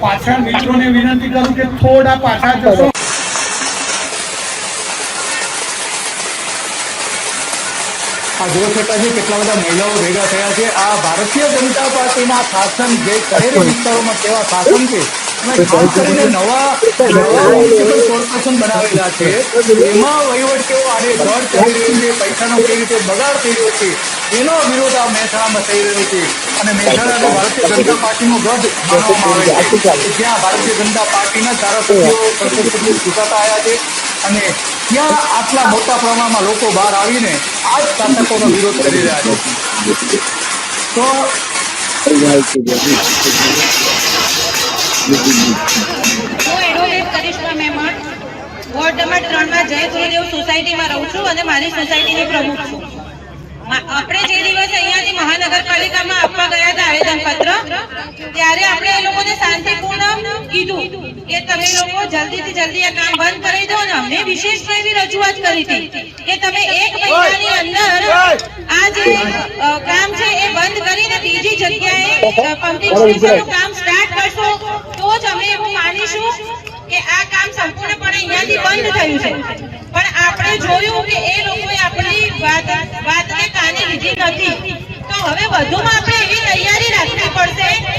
પાછા મિત્રોને વિનંતી કરું કે થોડા પાછા જશો. આ જોઈ શકાય છે કેટલા બધા મહિલાઓ ભેગા થયા છે આ ભારતીય જનતા પાર્ટીના શાસન જે શહેરી વિસ્તારોમાં કેવા શાસન છે નવા કોર્પોરેશન બનાવેલા એમાં ચાલી રહ્યું છે પૈસાનો કઈ રીતે બગાડ થઈ રહ્યો છે એનો વિરોધ આ મહેસાણામાં થઈ રહ્યો છે. અને મહેસાણાને ભારતીય જનતા પાર્ટીનો ગઢ માનવામાં આવે છે. જ્યાં ભારતીય જનતા પાર્ટીના ધારાસભ્યો સંસદ સભ્યો ચૂંટાતા આવ્યા છે અને ત્યાં આટલા મોટા પ્રમાણમાં લોકો બહાર આવીને આ જ શાસકોનો વિરોધ કરી રહ્યા છે. તો સોસાયટીમાં રહું છું અને મારી સોસાયટીની પ્રમુખ છું. આપણે જે દિવસે અહીંયાથી મહાનગરપાલિકામાં આપવા ગયા હતા આવેદનપત્ર ત્યારે આપણે એ લોકોને શાંતિપૂર્ણ કીધું કે તમે લોકો જલ્દીથી જલ્દી આ કામ બંધ કરી દો ને. અમે વિશેષ એવી રજૂઆત કરી હતી કે તમે એક મહિનાની અંદર આ જે કામ છે એ બંધ કરીને બીજી જગ્યાએ પમ્પિંગ સ્ટેશનનું કામ સ્ટાર્ટ કરશો તો જ અમે એવું માનીશું કે આ કામ સંપૂર્ણપણે અહીંયાથી બંધ થયું છે. પણ આપણે જોયું કે એ લોકોએ આપણી વાત 多吗？